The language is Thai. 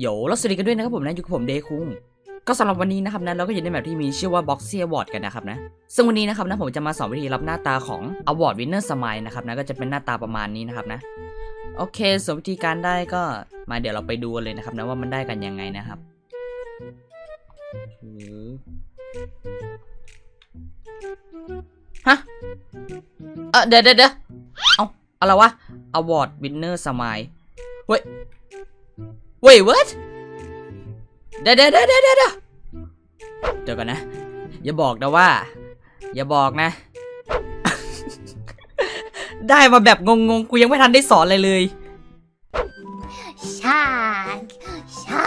โยแล้วสวัสดีกันด้วยนะครับผมนะอยู่กับผมเดคุงก็สำหรับวันนี้นะครับนะเราก็อยู่ในแบบที่มีชื่อว่า Boxy Award กันนะครับนะซึ่งวันนี้นะครับนะผมจะมาสอนวิธีรับหน้าตาของ Award Winner Smile นะครับนะก็จะเป็นหน้าตาประมาณนี้นะครับนะโอเคส่วนวิธีการได้ก็มาเดี๋ยวเราไปดูเลยนะครับนะว่ามันได้กันยังไงนะครับฮะเออเดี๋ยวเดี๋ยวเดี๋ยวเอาอะไรวะ Award Winner Smile เว้ย Wait what เดี๋ยวเดี๋ยวเดี๋ยวเดี๋เดี๋ยวก่อนนะ อย่าบอกนะว่า อย่าบอกนะ ได้มาแบบงงๆ กูยังไม่ทันได้สอนเลยเลยชาชา